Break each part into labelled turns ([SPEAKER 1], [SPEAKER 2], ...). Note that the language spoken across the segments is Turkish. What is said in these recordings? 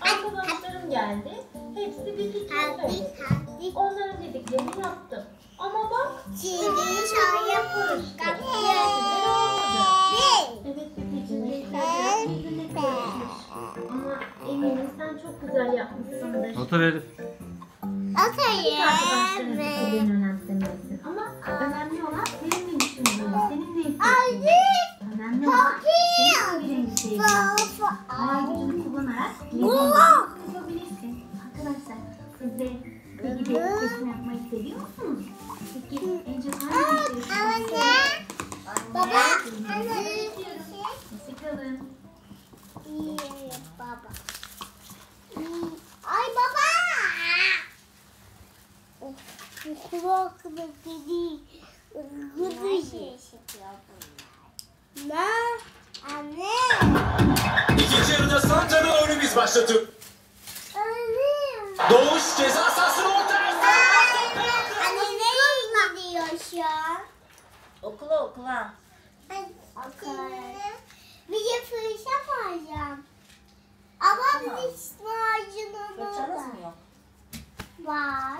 [SPEAKER 1] Arkadaşlarım geldi. Hepsi bir fikir
[SPEAKER 2] Hadi
[SPEAKER 1] söyledi.
[SPEAKER 2] hadi.
[SPEAKER 1] Onların dediklerini yaptım. Ama bak olmadı.
[SPEAKER 2] Bir.
[SPEAKER 1] Evet karışmış. Ama eminim sen çok güzel yapmışsındır.
[SPEAKER 3] Otur Elif.
[SPEAKER 2] Atayım.
[SPEAKER 1] Arkadaşların fikirlerini önemsemelisin. Ama kullanarak
[SPEAKER 2] Kullan.
[SPEAKER 1] yapabilirsin. Arkadaşlar siz de gibi resim yapmayı seviyor musunuz? Peki çok hangi resim
[SPEAKER 2] Anne. Baba. Anne.
[SPEAKER 1] Hoşçakalın.
[SPEAKER 2] İyi baba. Ay baba. Kulak kedi. Ne? Anne.
[SPEAKER 4] Başlatıyor. Doğuş ceza sahasına ortaya.
[SPEAKER 2] Anne nereye gidiyor şu an?
[SPEAKER 5] Okula okula.
[SPEAKER 2] Ben bir de fırça alacağım. Ama
[SPEAKER 5] Tamam.
[SPEAKER 2] bir diş macunu
[SPEAKER 5] Fırçanız mı yok?
[SPEAKER 2] var.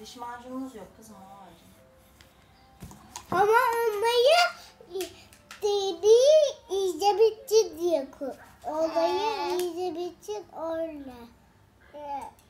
[SPEAKER 5] Diş macununuz yok kızım.
[SPEAKER 2] Ama için öyle. Evet.